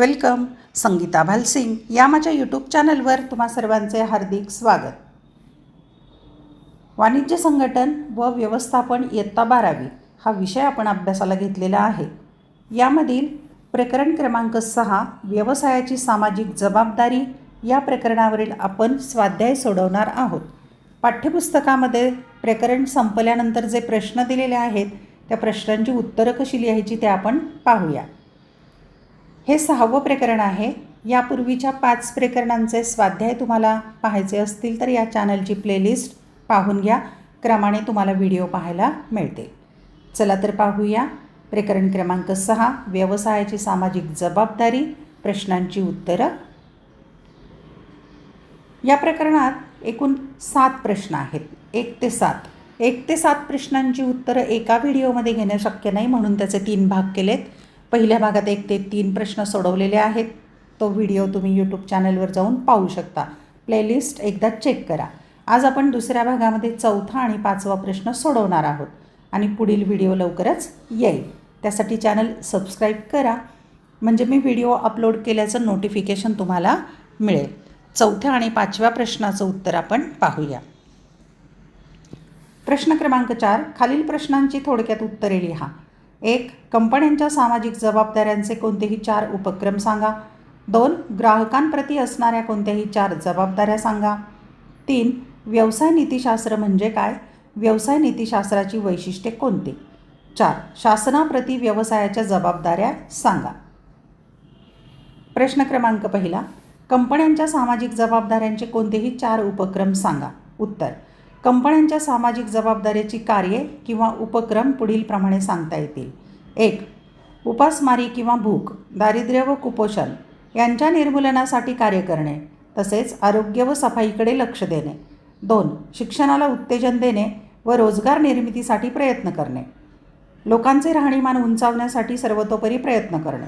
Welcome Sangeeta Bhalsingh या माझ्या YouTube चॅनलवर तुम्हा सर्वांचे हार्दिक स्वागत. वाणिज्य संघटन व व्यवस्थापन इयत्ता बारावी हा विषय आपण अभ्यासाला घेतलेला आहे. यामधील प्रकरण क्रमांक सहा व्यवसायाची सामाजिक जबाबदारी या प्रकरणावरील आपण स्वाध्याय सोडवणार आहोत. पाठ्यपुस्तकामध्ये प्रकरण संपल्यानंतर जे प्रश्न दिलेले आहेत त्या प्रश्नांची उत्तरं कशी लिहायची ते आपण पाहूया. हे सहावं प्रकरण आहे. यापूर्वीच्या पाच प्रकरणांचे स्वाध्याय तुम्हाला पाहायचे असतील तर या चॅनलची प्लेलिस्ट पाहून घ्या. क्रमाने तुम्हाला व्हिडिओ पाहायला मिळते चला तर पाहूया. प्रकरण क्रमांक सहा व्यवसायाची सामाजिक जबाबदारी प्रश्नांची उत्तरं. या प्रकरणात एकूण सात प्रश्न आहेत. एक ते सात. एक ते सात प्रश्नांची उत्तरं एका व्हिडिओमध्ये घेणं शक्य नाही म्हणून त्याचे तीन भाग केलेत. पहिल्या भागात एक ते तीन प्रश्न सोडवलेले आहेत. तो व्हिडिओ तुम्ही यूट्यूब चॅनलवर जाऊन पाहू शकता. प्लेलिस्ट एकदा चेक करा. आज आपण दुसऱ्या भागामध्ये चौथा आणि पाचवा प्रश्न सोडवणार आहोत. आणि पुढील व्हिडिओ लवकरच येईल. त्यासाठी चॅनल सबस्क्राईब करा. म्हणजे मी व्हिडिओ अपलोड केल्याचं नोटिफिकेशन तुम्हाला मिळेल. चौथ्या आणि पाचव्या प्रश्नाचं उत्तर आपण पाहूया. प्रश्न क्रमांक चार. खालील प्रश्नांची थोडक्यात उत्तरे लिहा. एक कंपन्यांच्या सामाजिक जबाबदाऱ्यांचे कोणतेही चार उपक्रम सांगा. दोन ग्राहकांप्रती असणाऱ्या कोणत्याही चार जबाबदाऱ्या सांगा. तीन व्यवसाय नीतिशास्त्र म्हणजे काय? व्यवसाय नीतिशास्त्राची वैशिष्ट्ये कोणती? चार शासनाप्रती व्यवसायाच्या जबाबदाऱ्या सांगा. प्रश्न क्रमांक पहिला कंपन्यांच्या सामाजिक जबाबदाऱ्यांचे कोणतेही चार उपक्रम सांगा. उत्तर कंपन्यांच्या सामाजिक जबाबदारीची कार्ये किंवा उपक्रम पुढीलप्रमाणे सांगता येतील. एक उपासमारी किंवा भूक दारिद्र्य व कुपोषण यांच्या निर्मूलनासाठी कार्य करणे तसेच आरोग्य व सफाईकडे लक्ष देणे. दोन शिक्षणाला उत्तेजन देणे व रोजगार निर्मितीसाठी प्रयत्न करणे. लोकांचे राहणीमान उंचावण्यासाठी सर्वतोपरी प्रयत्न करणे.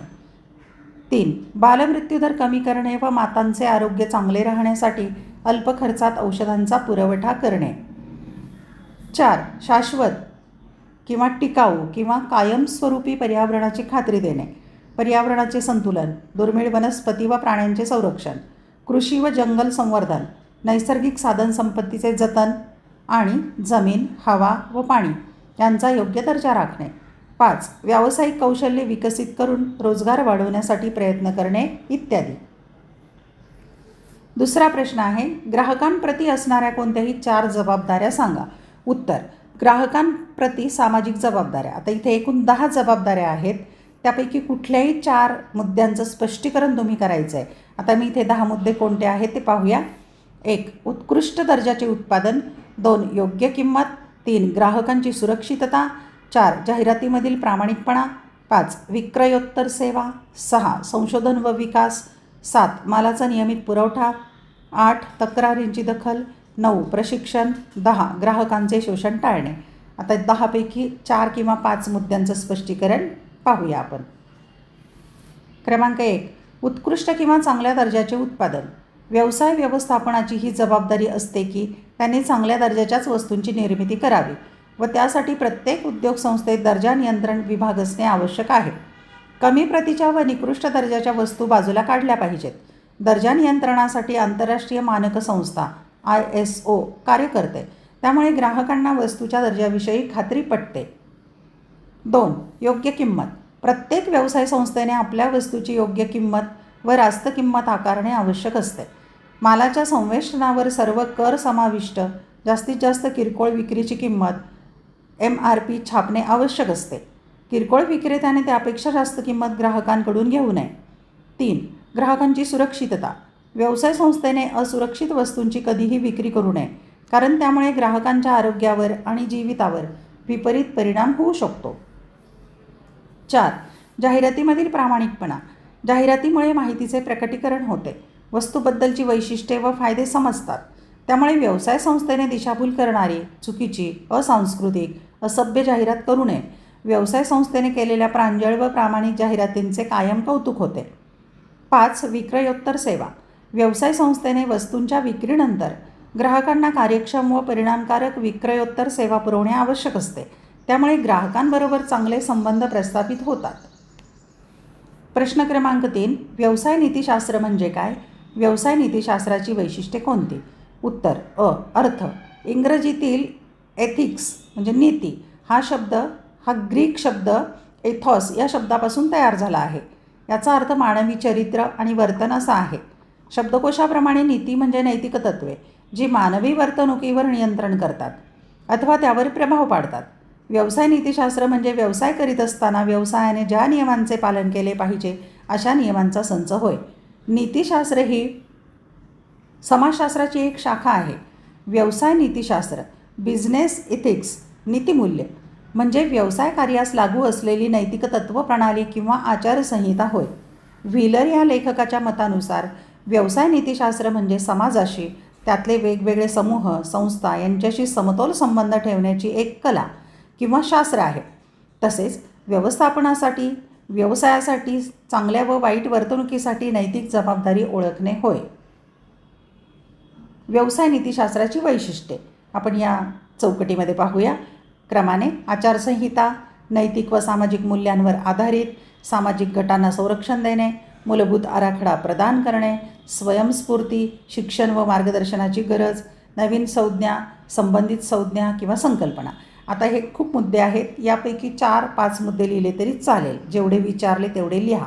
तीन बालमृत्यूदर कमी करणे व मातांचे आरोग्य चांगले राहण्यासाठी अल्प खर्चात औषधांचा पुरवठा करणे. चार शाश्वत किंवा टिकाऊ किंवा कायमस्वरूपी पर्यावरणाची खात्री देणे. पर्यावरणाचे संतुलन दुर्मिळ वनस्पती व प्राण्यांचे संरक्षण कृषी व जंगल संवर्धन नैसर्गिक साधनसंपत्तीचे जतन आणि जमीन हवा व पाणी यांचा योग्य दर्जा राखणे. पाच व्यावसायिक कौशल्य विकसित करून रोजगार वाढवण्यासाठी प्रयत्न करणे इत्यादी. दुसरा प्रश्न आहे ग्राहकांप्रती असणाऱ्या कोणत्याही चार जबाबदाऱ्या सांगा. उत्तर ग्राहकांप्रती सामाजिक जबाबदाऱ्या. आता इथे एकूण दहा जबाबदाऱ्या आहेत. त्यापैकी कुठल्याही चार मुद्द्यांचं स्पष्टीकरण तुम्ही करायचं आहे आता मी इथे दहा मुद्दे कोणते आहेत ते पाहूया. एक उत्कृष्ट दर्जाचे उत्पादन. दोन योग्य किंमत. तीन ग्राहकांची सुरक्षितता. चार जाहिरातीमधील प्रामाणिकपणा. पाच विक्रयोत्तर सेवा. सहा संशोधन व विकास. सात मालाचा नियमित पुरवठा. आठ तक्रारींची दखल. नऊ प्रशिक्षण. दहा ग्राहकांचे शोषण टाळणे. आता दहापैकी चार किंवा पाच मुद्द्यांचं स्पष्टीकरण पाहूया आपण. क्रमांक एक उत्कृष्ट किंवा चांगल्या दर्जाचे उत्पादन. व्यवसाय व्यवस्थापनाची ही जबाबदारी असते की त्यांनी चांगल्या दर्जाच्याच वस्तूंची निर्मिती करावी व त्यासाठी प्रत्येक उद्योग संस्थेत दर्जा नियंत्रण विभाग असणे आवश्यक आहे. कमी प्रतीच्या व निकृष्ट दर्जाच्या वस्तू बाजूला काढल्या पाहिजेत. दर्जा नियंत्रणासाठी आंतरराष्ट्रीय मानक संस्था आय एस ओ कार्य करते. त्यामुळे ग्राहकांना वस्तूच्या दर्जाविषयी खात्री पटते. दोन योग्य किंमत. प्रत्येक व्यवसाय संस्थेने आपल्या वस्तूची योग्य किंमत व रास्त किंमत आकारणे आवश्यक असते. मालाच्या संवेषणावर सर्व कर समाविष्ट जास्तीत जास्त किरकोळ विक्रीची किंमत एम आर पी छापणे आवश्यक असते. किरकोळ विक्रेत्याने त्यापेक्षा जास्त किंमत ग्राहकांकडून घेऊ नये. तीन ग्राहकांची सुरक्षितता. व्यवसाय संस्थेने असुरक्षित वस्तूंची कधीही विक्री करू नये कारण त्यामुळे ग्राहकांच्या आरोग्यावर आणि जीवितावर विपरीत परिणाम होऊ शकतो. चार जाहिरातीमधील प्रामाणिकपणा. जाहिरातीमुळे माहितीचे प्रकटीकरण होते. वस्तूबद्दलची वैशिष्ट्ये व फायदे समजतात. त्यामुळे व्यवसाय संस्थेने दिशाभूल करणारी चुकीची असांस्कृतिक असभ्य जाहिरात करू नये. व्यवसाय संस्थेने केलेल्या प्रांजळ व प्रामाणिक जाहिरातींचे कायम कौतुक होते. पाच विक्रयोत्तर सेवा. व्यवसाय संस्थेने वस्तूंच्या विक्रीनंतर ग्राहकांना कार्यक्षम व परिणामकारक विक्रयोत्तर सेवा पुरवणे आवश्यक असते. त्यामुळे ग्राहकांबरोबर चांगले संबंध प्रस्थापित होतात. प्रश्न क्रमांक तीन. व्यवसाय नीतिशास्त्र म्हणजे काय? व्यवसाय नीतिशास्त्राची वैशिष्ट्ये कोणती? उत्तर अ अर्थ. इंग्रजीतील एथिक्स म्हणजे नीती हा शब्द हा ग्रीक शब्द एथॉस या शब्दापासून तयार झाला आहे. याचा अर्थ मानवी चरित्र आणि वर्तन असा आहे. शब्दकोशाप्रमाणे नीती म्हणजे नैतिक तत्वे जी मानवी वर्तणुकीवर नियंत्रण करतात अथवा त्यावर प्रभाव पाडतात. व्यवसाय नीतिशास्त्र म्हणजे व्यवसाय करीत असताना व्यवसायाने ज्या नियमांचे पालन केले पाहिजे अशा नियमांचा संच होय. नीतिशास्त्र ही समाजशास्त्राची एक शाखा आहे. व्यवसाय नीतिशास्त्र बिझनेस इथिक्स नीतिमूल्य म्हणजे व्यवसाय कार्यास लागू असलेली नैतिक तत्त्वप्रणाली किंवा आचारसंहिता होय. व्हीलर या लेखकाच्या मतानुसार व्यवसाय नीतिशास्त्र म्हणजे समाजाशी त्यातले वेगवेगळे समूह संस्था यांच्याशी समतोल संबंध ठेवण्याची एक कला किंवा शास्त्र आहे. तसेच व्यवस्थापनासाठी व्यवसायासाठी चांगल्या व वाईट वर्तणुकीसाठी नैतिक जबाबदारी ओळखणे होय. व्यवसाय नीतिशास्त्राची वैशिष्ट्ये. आपण या चौकटीमध्ये पाहूया. क्रमाने आचारसंहिता नैतिक व सामाजिक मूल्यांवर आधारित सामाजिक गटांना संरक्षण देणे मूलभूत आराखडा प्रदान करणे स्वयंस्फूर्ती शिक्षण व मार्गदर्शनाची गरज नवीन संज्ञा संबंधित संज्ञा किंवा संकल्पना. आता हे खूप मुद्दे आहेत. यापैकी चार पाच मुद्दे लिहिले तरी चालेल. जेवढे विचारले तेवढे लिहा.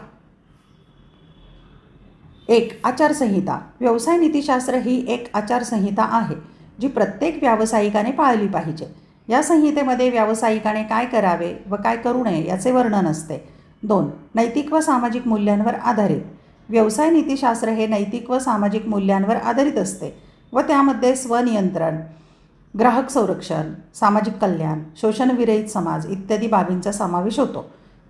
एक आचारसंहिता. व्यवसाय नीतिशास्त्र ही एक आचारसंहिता आहे जी प्रत्येक व्यावसायिकाने पाळली पाहिजे. या संहितेमध्ये व्यावसायिकाने काय करावे व काय करू नये याचे वर्णन असते. दोन नैतिक व सामाजिक मूल्यांवर आधारित. व्यवसाय नीतिशास्त्र हे नैतिक व सामाजिक मूल्यांवर आधारित असते व त्यामध्ये स्वनियंत्रण ग्राहक संरक्षण सामाजिक कल्याण शोषणविरहित समाज इत्यादी बाबींचा समावेश होतो.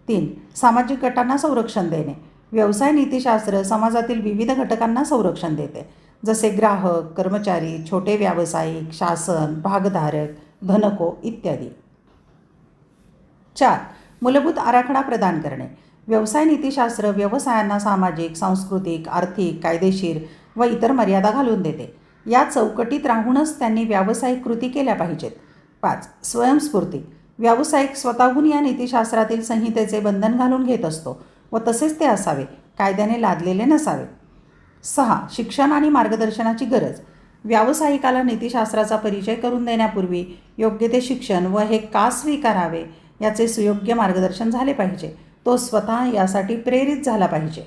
तीन सामाजिक गटांना संरक्षण देणे. व्यवसाय नीतिशास्त्र समाजातील विविध घटकांना संरक्षण देते. जसे ग्राहक कर्मचारी छोटे व्यावसायिक शासन भागधारक धनको इत्यादी. चार मूलभूत आराखडा प्रदान करणे. व्यवसाय नीतिशास्त्र व्यवसायांना सामाजिक सांस्कृतिक आर्थिक कायदेशीर व इतर मर्यादा घालून देते. या चौकटीत राहूनच त्यांनी व्यावसायिक कृती केल्या पाहिजेत. पाच स्वयंस्फूर्ती. व्यावसायिक स्वतःहून या नीतिशास्त्रातील संहितेचे बंधन घालून घेत असतो व तसेच ते असावे कायद्याने लादलेले नसावे. सहा शिक्षण आणि मार्गदर्शनाची गरज. व्यावसायिकाला नीतिशास्त्राचा परिचय करून देण्यापूर्वी योग्य ते शिक्षण व हे का स्वीकारावे याचे सुयोग्य मार्गदर्शन झाले पाहिजे. तो स्वतः यासाठी प्रेरित झाला पाहिजे.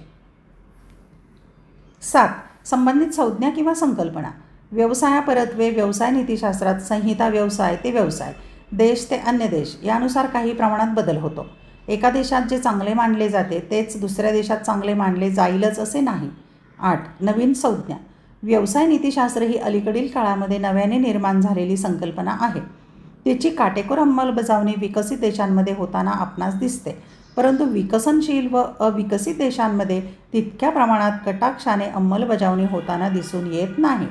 सात. संबंधित संज्ञा किंवा संकल्पना. व्यवसायापरत्वे व्यवसाय नीतिशास्त्रात संहिता व्यवसाय ते व्यवसाय. देश ते अन्य देश यानुसार काही प्रमाणात बदल होतो. एका देशात जे चांगले मानले जाते तेच दुसऱ्या देशात चांगले मानले जाईलच असे नाही. आठ. नवीन संज्ञा. व्यवसाय नीतिशास्त्र ही अलीकडील काळामध्ये नव्याने निर्माण झालेली संकल्पना आहे. तिची काटेकोर अंमलबजावणी विकसित देशांमध्ये होताना आपणास दिसते. परंतु विकसनशील व अविकसित देशांमध्ये तितक्या प्रमाणात कटाक्षाने अंमलबजावणी होताना दिसून येत नाही.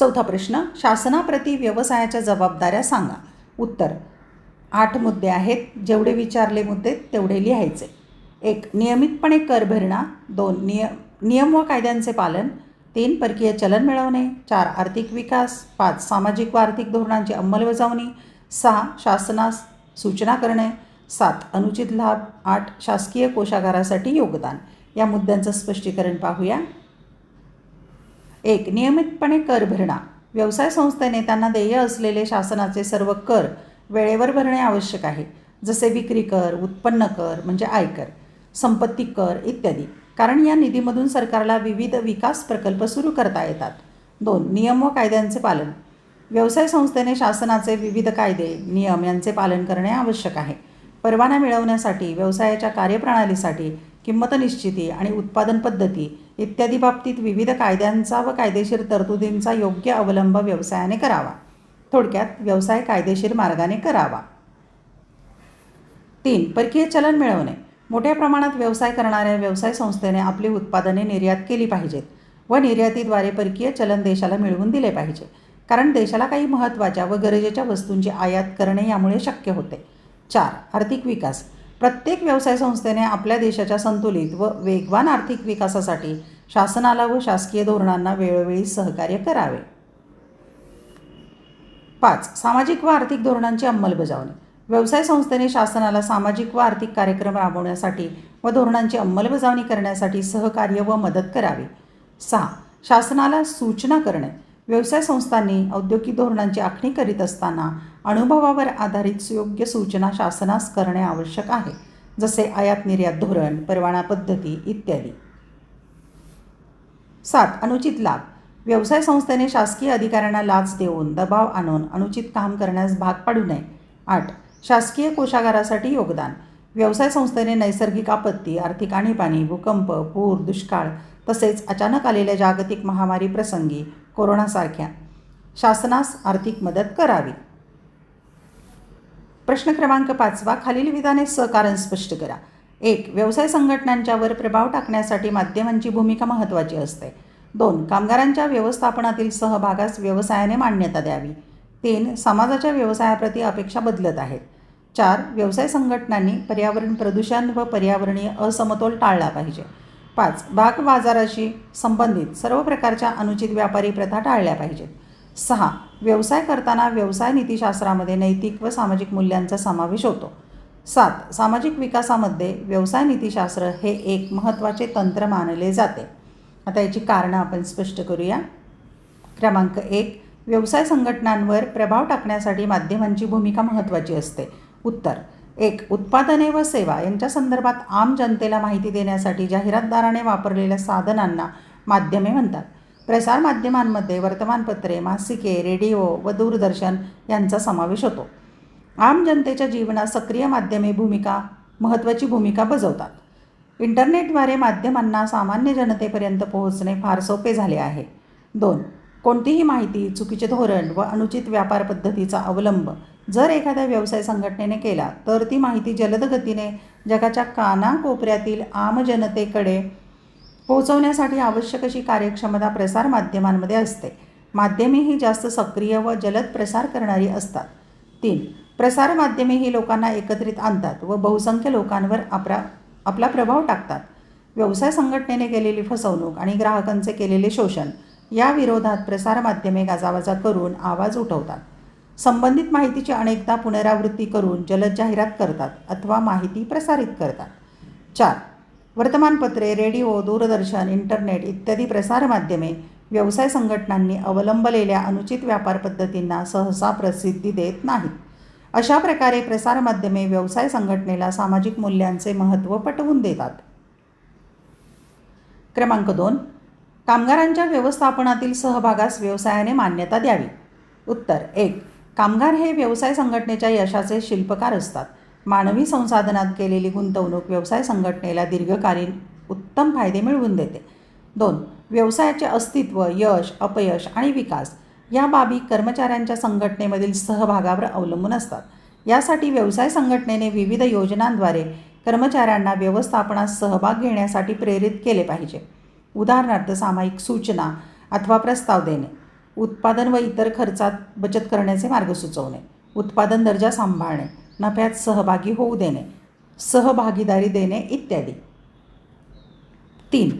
चौथा प्रश्न शासनाप्रती व्यवसायाच्या जबाबदाऱ्या सांगा. उत्तर आठ मुद्दे आहेत. जेवढे विचारले मुद्दे तेवढे लिहायचे. एक नियमितपणे कर भरणा. दोन निय नियम व कायद्यांचे पालन तीन परकीय चलन मिळवणे चार आर्थिक विकास पाच सामाजिक व आर्थिक धोरणांची अंमलबजावणी सहा शासनास सूचना करणे सात अनुचित लाभ आठ शासकीय कोशागारासाठी योगदान. या मुद्द्यांचं स्पष्टीकरण पाहूया. एक नियमितपणे कर भरणा. व्यवसाय संस्थेने त्यांना देय असलेले शासनाचे सर्व कर वेळेवर भरणे आवश्यक आहे. जसे विक्री कर उत्पन्न कर म्हणजे आयकर संपत्ती कर इत्यादी. कारण या निधीमधून सरकारला विविध विकास प्रकल्प सुरू करता येतात. दोन नियम व कायद्यांचे पालन. व्यवसाय संस्थेने शासनाचे विविध कायदे नियम यांचे पालन करणे आवश्यक आहे. परवाना मिळवण्यासाठी व्यवसायाच्या कार्यप्रणालीसाठी किंमत निश्चिती आणि उत्पादन पद्धती इत्यादी बाबतीत विविध कायद्यांचा व कायदेशीर तरतुदींचा योग्य अवलंब व्यवसायाने करावा. थोडक्यात व्यवसाय कायदेशीर मार्गाने करावा. तीन परकीय चलन मिळवणे. मोठ्या प्रमाणात व्यवसाय करणाऱ्या व्यवसाय संस्थेने आपली उत्पादने निर्यात केली पाहिजेत व निर्यातीद्वारे परकीय चलन देशाला मिळवून दिले पाहिजे. कारण देशाला काही महत्त्वाच्या व गरजेच्या वस्तूंची आयात करणे यामुळे शक्य होते. चार आर्थिक विकास. प्रत्येक व्यवसाय संस्थेने आपल्या देशाच्या संतुलित व वेगवान आर्थिक विकासासाठी शासनाला व शासकीय धोरणांना वेळोवेळी सहकार्य करावे. पाच सामाजिक व आर्थिक धोरणांची अंमलबजावणी. व्यवसाय संस्थेने शासनाला सामाजिक व आर्थिक कार्यक्रम राबवण्यासाठी व धोरणांची अंमलबजावणी करण्यासाठी सहकार्य व मदत करावी. सहा. शासनाला सूचना करणे. व्यवसाय संस्थांनी औद्योगिक धोरणांची आखणी करीत असताना अनुभवावर आधारित योग्य सूचना शासनास करणे आवश्यक आहे जसे आयात निर्यात धोरण परवाना पद्धती इत्यादी. सात. अनुचित लाभ. व्यवसाय संस्थेने शासकीय अधिकाऱ्यांना लाच देऊन दबाव आणून अनुचित काम करण्यास भाग पाडू नये. आठ. शासकीय कोशागारासाठी योगदान. व्यवसाय संस्थेने नैसर्गिक आपत्ती आर्थिक आणीबाणी भूकंप पूर दुष्काळ तसेच अचानक आलेल्या जागतिक महामारी प्रसंगी कोरोनासारख्या शासनास आर्थिक मदत करावी. प्रश्न क्रमांक पाचवा खालील विधाने सहकारण स्पष्ट करा. एक व्यवसाय संघटनांच्यावर प्रभाव टाकण्यासाठी माध्यमांची भूमिका महत्त्वाची असते. दोन कामगारांच्या व्यवस्थापनातील सहभागास व्यवसायाने मान्यता द्यावी. तीन समाजाच्या व्यवसायाप्रती अपेक्षा बदलत आहेत. चार व्यवसाय संघटनांनी पर्यावरण प्रदूषण व पर्यावरणीय असमतोल टाळला पाहिजे. पाच भाग बाजाराशी संबंधित सर्व प्रकारच्या अनुचित व्यापारी प्रथा टाळल्या पाहिजेत. सहा व्यवसाय करताना व्यवसाय नीतिशास्त्रामध्ये नैतिक व सामाजिक मूल्यांचा समावेश होतो. सात सामाजिक विकासामध्ये व्यवसाय नीतिशास्त्र हे एक महत्त्वाचे तंत्र मानले जाते. आता याची कारणं आपण स्पष्ट करूया. क्रमांक एक व्यवसाय संघटनांवर प्रभाव टाकण्यासाठी माध्यमांची भूमिका महत्त्वाची असते. उत्तर. एक उत्पादने व सेवा यांच्या संदर्भात आम जनतेला माहिती देण्यासाठी जाहिरातदाराने वापरलेल्या साधनांना माध्यमे म्हणतात. प्रसारमाध्यमांमध्ये वर्तमानपत्रे मासिके रेडिओ व दूरदर्शन यांचा समावेश होतो. आम जनतेच्या जीवनात सक्रिय माध्यमे भूमिका महत्त्वाची भूमिका बजावतात. इंटरनेटद्वारे माध्यमांना सामान्य जनतेपर्यंत पोहोचणे फार सोपे झाले आहे. दोन कोणतीही माहिती चुकीचे धोरण व अनुचित व्यापार पद्धतीचा अवलंब जर एखाद्या व्यवसाय संघटनेने केला तर ती माहिती जलद गतीने जगाच्या कानाकोपऱ्यातील आम जनतेकडे पोहोचवण्यासाठी आवश्यक अशी कार्यक्षमता प्रसारमाध्यमांमध्ये असते. माध्यमे ही जास्त सक्रिय व जलद प्रसार करणारी असतात. तीन प्रसारमाध्यमे ही लोकांना एकत्रित आणतात व बहुसंख्य लोकांवर आपला आपला प्रभाव टाकतात. व्यवसाय संघटनेने केलेली फसवणूक आणि ग्राहकांचे केलेले शोषण या विरोधात प्रसारमाध्यमे गाजावाजा करून आवाज उठवतात. संबंधित माहितीची अनेकदा पुनरावृत्ती करून जलद जाहिरात करतात अथवा माहिती प्रसारित करतात. चार. वर्तमानपत्रे रेडिओ दूरदर्शन इंटरनेट इत्यादी प्रसारमाध्यमे व्यवसाय संघटनांनी अवलंबलेल्या अनुचित व्यापार पद्धतींना सहसा प्रसिद्धी देत नाहीत. अशा प्रकारे प्रसारमाध्यमे व्यवसाय संघटनेला सामाजिक मूल्यांचे महत्त्व पटवून देतात. क्रमांक दोन. कामगारांच्या व्यवस्थापनातील सहभागास व्यवसायाने मान्यता द्यावी. उत्तर एक. कामगार हे व्यवसाय संघटनेच्या यशाचे शिल्पकार असतात. मानवी संसाधनात केलेली गुंतवणूक व्यवसाय संघटनेला दीर्घकालीन उत्तम फायदे मिळवून देते. दोन व्यवसायाचे अस्तित्व यश अपयश आणि विकास या बाबी कर्मचाऱ्यांच्या संघटनेमधील सहभागावर अवलंबून असतात. यासाठी व्यवसाय संघटनेने विविध योजनांद्वारे कर्मचाऱ्यांना व्यवस्थापनात सहभाग घेण्यासाठी प्रेरित केले पाहिजे. उदाहरणार्थ सामायिक सूचना अथवा प्रस्ताव देणे. उत्पादन व इतर खर्चात बचत करण्याचे मार्ग सुचवणे उत्पादन दर्जा सांभाळणे नफ्यात सहभागी होऊ देणे सहभागीदारी देणे इत्यादी. तीन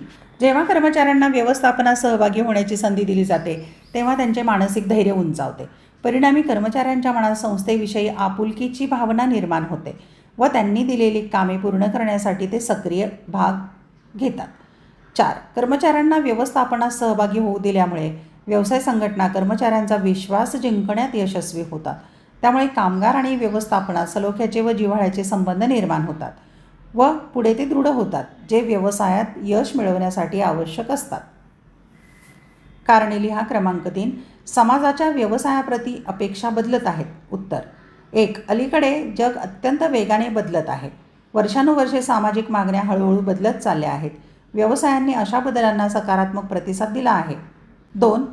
जेव्हा कर्मचाऱ्यांना व्यवस्थापनात सहभागी होण्याची संधी दिली जाते तेव्हा त्यांचे मानसिक धैर्य उंचावते. परिणामी कर्मचाऱ्यांच्या मनात संस्थेविषयी आपुलकीची भावना निर्माण होते व त्यांनी दिलेली कामे पूर्ण करण्यासाठी ते सक्रिय भाग घेतात. चार कर्मचाऱ्यांना व्यवस्थापनात सहभागी होऊ दिल्यामुळे व्यवसाय संघटना कर्मचाऱ्यांचा विश्वास जिंकण्यात यशस्वी होतात. त्यामुळे कामगार आणि व्यवस्थापनात सलोख्याचे व जिव्हाळ्याचे संबंध निर्माण होतात व पुढे ते दृढ होतात जे व्यवसायात यश मिळवण्यासाठी आवश्यक असतात. कारणे लिहा क्रमांक तीन. समाजाच्या व्यवसायाप्रती अपेक्षा बदलत आहेत. उत्तर. एक. अलीकडे जग अत्यंत वेगाने बदलत आहे. वर्षानुवर्षे सामाजिक मागण्या हळूहळू बदलत चालल्या आहेत. व्यवसायांनी अशा बदलांना सकारात्मक प्रतिसाद दिला आहे. दोन.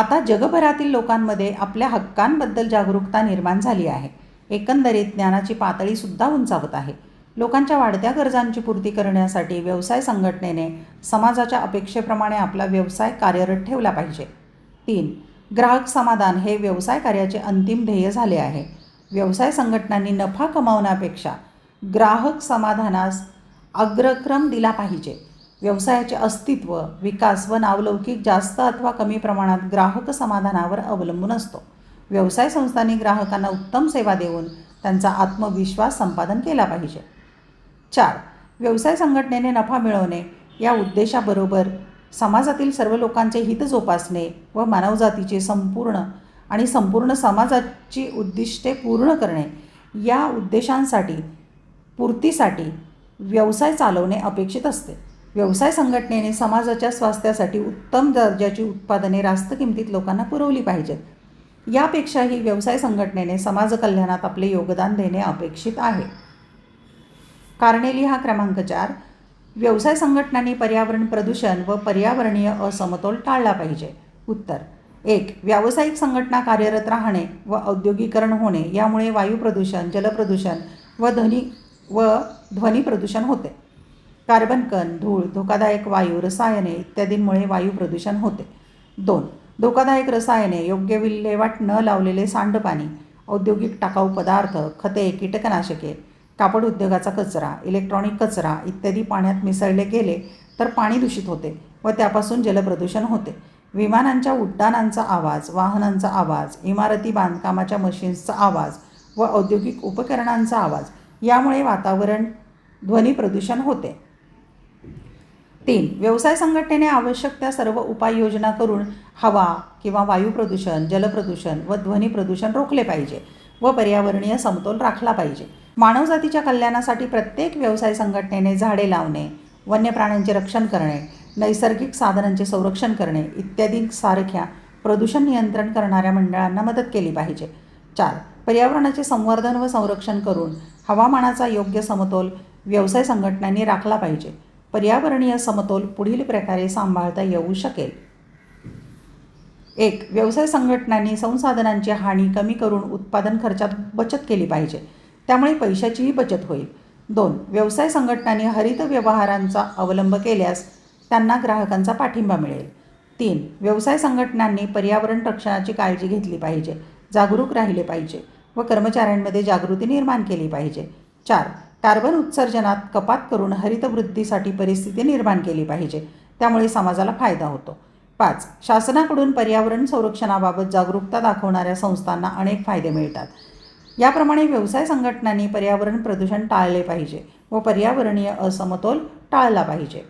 आता जगभरातील लोकांमध्ये आपल्या हक्कांबद्दल जागरूकता निर्माण झाली आहे. एकंदरीत ज्ञानाची पातळीसुद्धा उंचावत आहे. लोकांच्या वाढत्या गरजांची पूर्ती करण्यासाठी व्यवसाय संघटनेने समाजाच्या अपेक्षेप्रमाणे आपला व्यवसाय कार्यरत ठेवला पाहिजे. तीन ग्राहक समाधान हे व्यवसाय कार्याचे अंतिम ध्येय झाले आहे. व्यवसाय संघटनांनी नफा कमावण्यापेक्षा ग्राहक समाधानास अग्रक्रम दिला पाहिजे. व्यवसायाचे अस्तित्व विकास व नावलौकिक जास्त अथवा कमी प्रमाणात ग्राहक समाधानावर अवलंबून असतो. व्यवसाय संस्थांनी ग्राहकांना उत्तम सेवा देऊन त्यांचा आत्मविश्वास संपादन केला पाहिजे. चार व्यवसाय संघटनेने नफा मिळवणे या उद्देशाबरोबर समाजातील सर्व लोकांचे हित जोपासणे व मानवजातीचे संपूर्ण आणि संपूर्ण समाजाची उद्दिष्टे पूर्ण करणे या उद्देशांसाठी पूर्तीसाठी व्यवसाय चालवणे अपेक्षित असते. व्यवसाय संघटनेने समाजाच्या स्वास्थ्यासाठी उत्तम दर्जाची उत्पादने रास्त किमतीत लोकांना पुरवली पाहिजेत. यापेक्षाही व्यवसाय संघटनेने समाजकल्याणात आपले योगदान देणे अपेक्षित आहे. कार्नेली हा क्रमांक चार. व्यवसाय संघटनांनी पर्यावरण प्रदूषण व पर्यावरणीय असमतोल टाळला पाहिजे. उत्तर. एक. व्यावसायिक संघटना कार्यरत राहणे व औद्योगिकरण होणे यामुळे वायू प्रदूषण जलप्रदूषण व ध्वनी व ध्वनी प्रदूषण होते. कार्बन कण धूळ धोकादायक वायू रसायने इत्यादींमुळे वायू प्रदूषण होते. दोन धोकादायक रसायने योग्य विल्हेवाट न लावलेले सांडपाणी औद्योगिक टाकाऊ पदार्थ खते कीटकनाशके कापड उद्योगाचा कचरा इलेक्ट्रॉनिक कचरा इत्यादी पाण्यात मिसळले गेले तर पाणी दूषित होते व त्यापासून जलप्रदूषण होते. विमानांच्या उड्डाणांचा आवाज वाहनांचा आवाज इमारती बांधकामाच्या मशीन्सचा आवाज व औद्योगिक उपकरणांचा आवाज यामुळे वातावरण ध्वनी प्रदूषण होते. तीन व्यवसाय संघटनेने आवश्यक त्या सर्व उपाययोजना करून हवा किंवा वायू प्रदूषण जलप्रदूषण व ध्वनी प्रदूषण रोखले पाहिजे व पर्यावरणीय समतोल राखला पाहिजे. मानवजातीच्या कल्याणासाठी प्रत्येक व्यवसाय संघटनेने झाडे लावणे वन्य प्राण्यांचे रक्षण करणे नैसर्गिक साधनांचे संरक्षण करणे इत्यादी सारख्या प्रदूषण नियंत्रण करणाऱ्या मंडळांना मदत केली पाहिजे. चार पर्यावरणाचे संवर्धन व संरक्षण करून हवामानाचा योग्य समतोल व्यवसाय संघटनांनी राखला पाहिजे. पर्यावरणीय समतोल पुढील प्रकारे सांभाळता येऊ शकेल. एक व्यवसाय संघटनांनी संसाधनांची हानी कमी करून उत्पादन खर्चात बचत केली पाहिजे त्यामुळे पैशाचीही बचत होईल. दोन व्यवसाय संघटनांनी हरित व्यवहारांचा अवलंब केल्यास त्यांना ग्राहकांचा पाठिंबा मिळेल. तीन व्यवसाय संघटनांनी पर्यावरण रक्षणाची काळजी घेतली पाहिजे जागरूक राहिले पाहिजे व कर्मचाऱ्यांमध्ये जागृती निर्माण केली पाहिजे. चार कार्बन उत्सर्जनात कपात करून हरितवृद्धीसाठी परिस्थिती निर्माण केली पाहिजे. त्यामुळे समाजाला फायदा होतो. पाच शासनाकडून पर्यावरण संरक्षणाबाबत जागरूकता दाखवणाऱ्या संस्थांना अनेक फायदे मिळतात. याप्रमाणे व्यवसाय संघटनांनी पर्यावरण प्रदूषण टाळले पाहिजे व पर्यावरणीय असमतोल टाळला पाहिजे.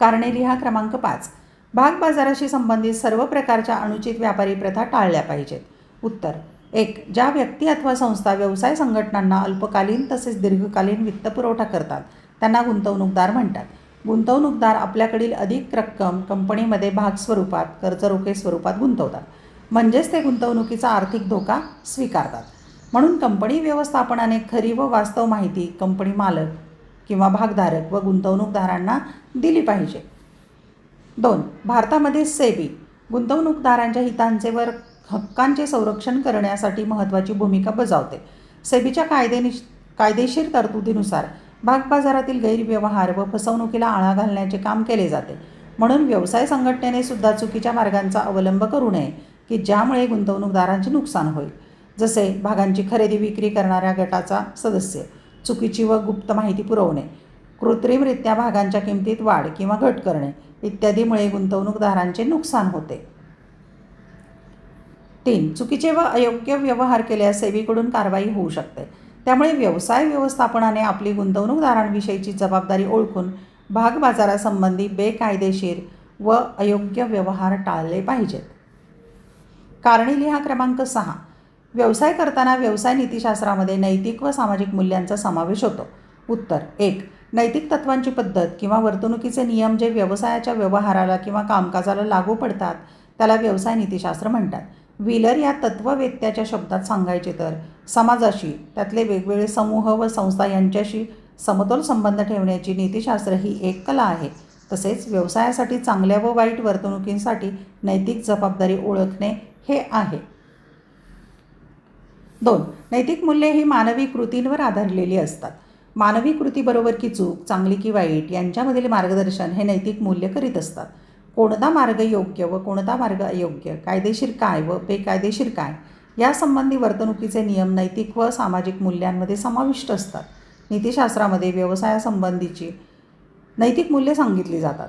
कारणे लिहा क्रमांक पाच. भाग बाजाराशी संबंधित सर्व प्रकारच्या अनुचित व्यापारी प्रथा टाळल्या पाहिजेत. उत्तर एक ज्या व्यक्ती अथवा संस्था व्यवसाय संघटनांना अल्पकालीन तसेच दीर्घकालीन वित्तपुरवठा करतात त्यांना गुंतवणूकदार म्हणतात. गुंतवणूकदार आपल्याकडील अधिक रक्कम कंपनीमध्ये भाग स्वरूपात कर्जरोखे स्वरूपात गुंतवतात. म्हणजेच ते गुंतवणुकीचा आर्थिक धोका स्वीकारतात. म्हणून कंपनी व्यवस्थापनाने खरी व वास्तव माहिती कंपनी मालक किंवा भागधारक व गुंतवणूकदारांना दिली पाहिजे. दोन भारतामध्ये सेबी. गुंतवणूकदारांच्या हितांचे वर हक्कांचे संरक्षण करण्यासाठी महत्त्वाची भूमिका बजावते. सेबीच्या कायदेनिश कायदेशीर तरतुदीनुसार भागबाजारातील गैरव्यवहार व फसवणुकीला आळा घालण्याचे काम केले जाते. म्हणून व्यवसाय संघटनेने सुद्धा चुकीच्या मार्गांचा अवलंब करू नये की ज्यामुळे गुंतवणूकदारांचे नुकसान होईल. जसे भागांची खरेदी विक्री करणाऱ्या गटाचा सदस्य चुकीची व गुप्त माहिती पुरवणे कृत्रिमरित्या भागांच्या किमतीत वाढ किंवा घट करणे इत्यादीमुळे गुंतवणूकदारांचे नुकसान होते. तीन चुकीचे व अयोग्य व्यवहार केल्यास सेवेकडून कारवाई होऊ शकते. त्यामुळे व्यवसाय व्यवस्थापनाने आपली गुंतवणूकदारांविषयीची जबाबदारी ओळखून भाग बाजारासंबंधी बेकायदेशीर व अयोग्य व्यवहार टाळले पाहिजेत. कारणे लिहा क्रमांक सहा. व्यवसाय करताना व्यवसाय नीतिशास्त्रामध्ये नैतिक व सामाजिक मूल्यांचा समावेश होतो. उत्तर एक. नैतिक तत्वांची पद्धत किंवा वर्तणुकीचे नियम जे व्यवसायाच्या व्यवहाराला किंवा कामकाजाला लागू पडतात त्याला व्यवसाय नीतिशास्त्र म्हणतात. व्हीलर या तत्ववेत्याच्या शब्दात सांगायचे तर समाजाशी त्यातले वेगवेगळे समूह व संस्था यांच्याशी समतोल संबंध ठेवण्याची नीतिशास्त्र ही एक कला आहे. तसेच व्यवसायासाठी चांगल्या व वाईट वर्तणुकींसाठी नैतिक जबाबदारी ओळखणे हे आहे. दोन नैतिक मूल्ये ही मानवी कृतींवर आधारलेली असतात. मानवी कृतीबरोबर की चूक चांगली की वाईट यांच्यामधील मार्गदर्शन हे नैतिक मूल्य करीत असतात. कोणता मार्ग योग्य व कोणता मार्ग अयोग्य? कायदेशीर काय व बेकायदेशीर काय? यासंबंधी वर्तणुकीचे नियम नैतिक व सामाजिक मूल्यांमध्ये समाविष्ट असतात. नीतिशास्त्रामध्ये व्यवसायासंबंधीची नैतिक मूल्ये सांगितली जातात.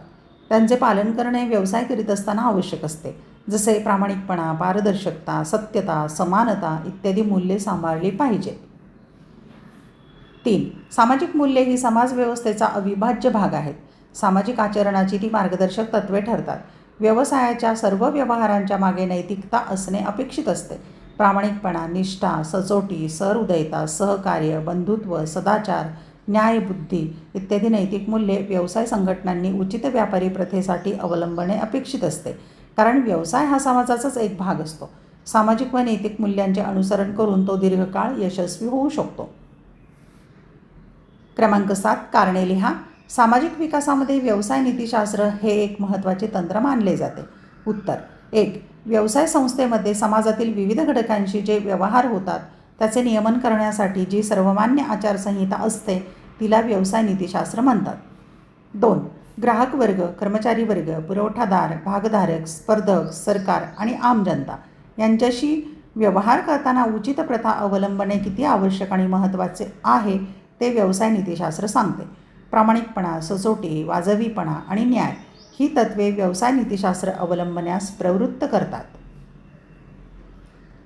त्यांचे पालन करणे व्यवसाय करीत असताना आवश्यक असते. जसे प्रामाणिकपणा पारदर्शकता सत्यता समानता इत्यादी मूल्ये सांभाळली पाहिजेत. तीन सामाजिक मूल्ये ही समाजव्यवस्थेचा अविभाज्य भाग आहेत. सामाजिक आचरणाची ती मार्गदर्शक तत्त्वे ठरतात. व्यवसायाच्या सर्व व्यवहारांच्या मागे नैतिकता असणे अपेक्षित असते. प्रामाणिकपणा निष्ठा सचोटी सहृदयता सहकार्य बंधुत्व सदाचार न्यायबुद्धी इत्यादी नैतिक मूल्ये व्यवसाय संघटनांनी उचित व्यापारी प्रथेसाठी अवलंबणे अपेक्षित असते. कारण व्यवसाय हा समाजाचाच एक भाग असतो. सामाजिक व नैतिक मूल्यांचे अनुसरण करून तो दीर्घकाळ यशस्वी होऊ शकतो. क्रमांक सात कारणे लिहा. सामाजिक विकासामध्ये व्यवसाय नीतिशास्त्र हे एक महत्त्वाचे तंत्र मानले जाते. उत्तर एक व्यवसाय संस्थेमध्ये समाजातील विविध घटकांशी जे व्यवहार होतात त्याचे नियमन करण्यासाठी जी सर्वमान्य आचारसंहिता असते तिला व्यवसाय नीतिशास्त्र म्हणतात. दोन ग्राहक वर्ग कर्मचारी वर्ग पुरवठादार भागधारक स्पर्धक सरकार आणि आम जनता यांच्याशी व्यवहार करताना उचित प्रथा अवलंबणे किती आवश्यक आणि महत्त्वाचे आहे ते व्यवसाय नीतिशास्त्र सांगते. प्रामाणिकपणा सचोटी वाजवीपणा आणि न्याय ही तत्त्वे व्यवसाय नीतिशास्त्र अवलंबण्यास प्रवृत्त करतात.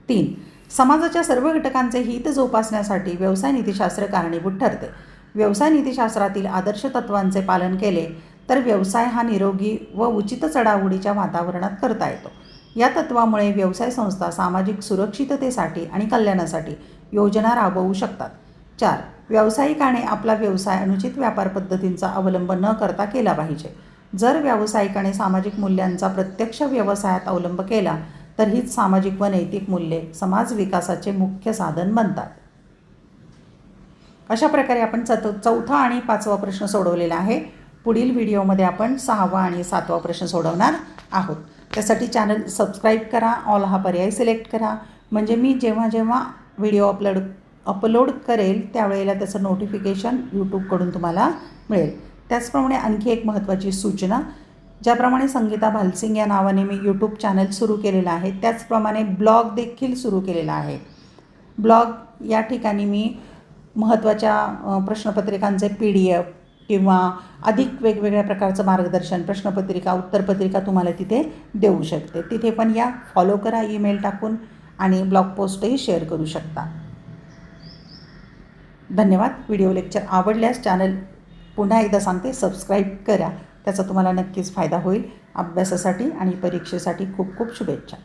तीन समाजाच्या सर्व घटकांचे हित जोपासण्यासाठी व्यवसाय नीतिशास्त्र कारणीभूत ठरते. व्यवसाय नीतिशास्त्रातील आदर्श तत्वांचे पालन केले तर व्यवसाय हा निरोगी व उचित चढाओढीच्या वातावरणात करता येतो. या तत्वामुळे व्यवसाय संस्था सामाजिक सुरक्षिततेसाठी आणि कल्याणासाठी योजना राबवू शकतात. चार व्यावसायिकाने आपला व्यवसाय अनुचित व्यापार पद्धतींचा अवलंब न करता केला पाहिजे. जर व्यावसायिकाने सामाजिक मूल्यांचा प्रत्यक्ष व्यवसायात अवलंब केला तर हीच सामाजिक व नैतिक मूल्ये समाज विकासाचे मुख्य साधन बनतात. अशा प्रकारे आपण चत चौथा आणि पाचवा प्रश्न सोडवलेला आहे. पुढील व्हिडिओमध्ये आपण सहावा आणि सातवा प्रश्न सोडवणार आहोत. त्यासाठी चॅनल सबस्क्राईब करा ऑल हा पर्याय सिलेक्ट करा. म्हणजे मी जेव्हा जेव्हा व्हिडिओ अपलोड अपलोड करेल त्यावेळेला त्याचं नोटिफिकेशन यूट्यूबकडून तुम्हाला मिळेल. त्याचप्रमाणे आणखी एक महत्त्वाची सूचना ज्याप्रमाणे संगीता भालसिंग या नावाने मी यूट्यूब चॅनल सुरू केलेलं आहे त्याचप्रमाणे ब्लॉग देखील सुरू केलेला आहे. ब्लॉग या ठिकाणी मी महत्त्वाच्या प्रश्नपत्रिकांचे पी डी एफ किंवा अधिक वेगवेगळ्या प्रकारचं मार्गदर्शन प्रश्नपत्रिका उत्तरपत्रिका तुम्हाला तिथे देऊ शकते. तिथे पण या फॉलो करा ईमेल टाकून आणि ब्लॉग पोस्टही शेअर करू शकता. धन्यवाद. व्हिडिओ लेक्चर आवडल्यास चॅनल पुन्हा एकदा सांगते सबस्क्राईब करा. त्याचा तुम्हाला नक्कीच फायदा होईल. अभ्यासासाठी आणि परीक्षेसाठी खूप खूप शुभेच्छा.